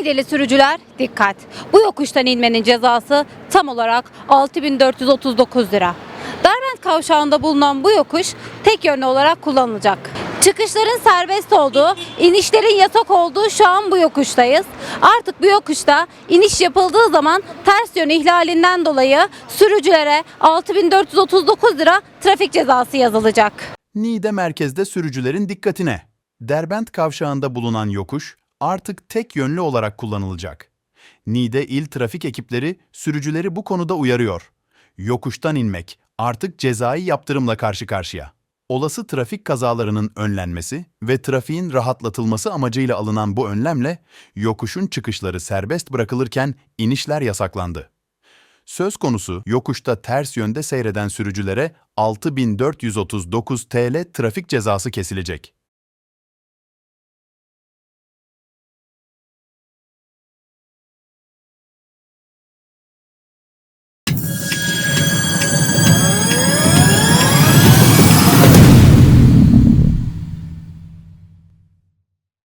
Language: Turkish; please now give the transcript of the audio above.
Niğdeli sürücüler dikkat. Bu yokuştan inmenin cezası tam olarak 6439 lira. Derbent kavşağında bulunan bu yokuş tek yönlü olarak kullanılacak. Çıkışların serbest olduğu, inişlerin yasak olduğu şu an bu yokuştayız. Artık bu yokuşta iniş yapıldığı zaman ters yön ihlalinden dolayı sürücülere 6439 lira trafik cezası yazılacak. Niğde merkezde sürücülerin dikkatine. Derbent kavşağında bulunan yokuş artık tek yönlü olarak kullanılacak. Niğde il trafik ekipleri sürücüleri bu konuda uyarıyor. Yokuştan inmek artık cezai yaptırımla karşı karşıya. Olası trafik kazalarının önlenmesi ve trafiğin rahatlatılması amacıyla alınan bu önlemle yokuşun çıkışları serbest bırakılırken inişler yasaklandı. Söz konusu yokuşta ters yönde seyreden sürücülere 6439 TL trafik cezası kesilecek.